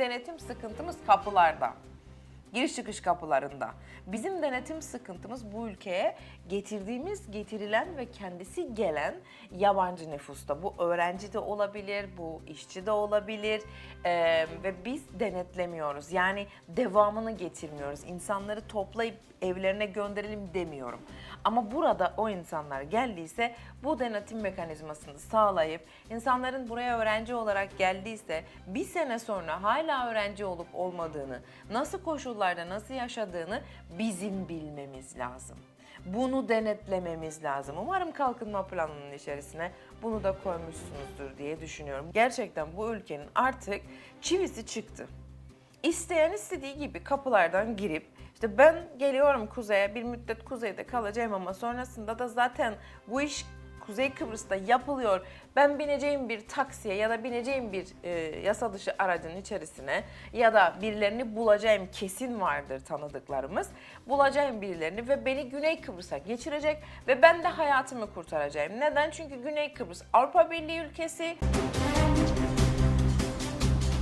denetim sıkıntımız kapılarda. Giriş çıkış kapılarında. Bizim denetim sıkıntımız bu ülkeye getirdiğimiz, getirilen ve kendisi gelen yabancı nüfusta. Bu öğrenci de olabilir, bu işçi de olabilir Ee, ve biz denetlemiyoruz. Yani devamını getirmiyoruz. İnsanları toplayıp evlerine gönderelim demiyorum. Ama burada o insanlar geldiyse bu denetim mekanizmasını sağlayıp insanların buraya öğrenci olarak geldiyse bir sene sonra hala öğrenci olup olmadığını, nasıl koşullarda nasıl yaşadığını bizim bilmemiz lazım. Bunu denetlememiz lazım. Umarım kalkınma planının içerisine bunu da koymuşsunuzdur diye düşünüyorum. Gerçekten bu ülkenin artık çivisi çıktı. İsteyen istediği gibi kapılardan girip işte ben geliyorum kuzeye bir müddet kuzeyde kalacağım ama sonrasında da zaten bu iş Kuzey Kıbrıs'ta yapılıyor. Ben bineceğim bir taksiye ya da bineceğim bir e, yasa dışı aracın içerisine ya da birilerini bulacağım kesin vardır tanıdıklarımız. Bulacağım birilerini ve beni Güney Kıbrıs'a geçirecek ve ben de hayatımı kurtaracağım. Neden? Çünkü Güney Kıbrıs Avrupa Birliği ülkesi.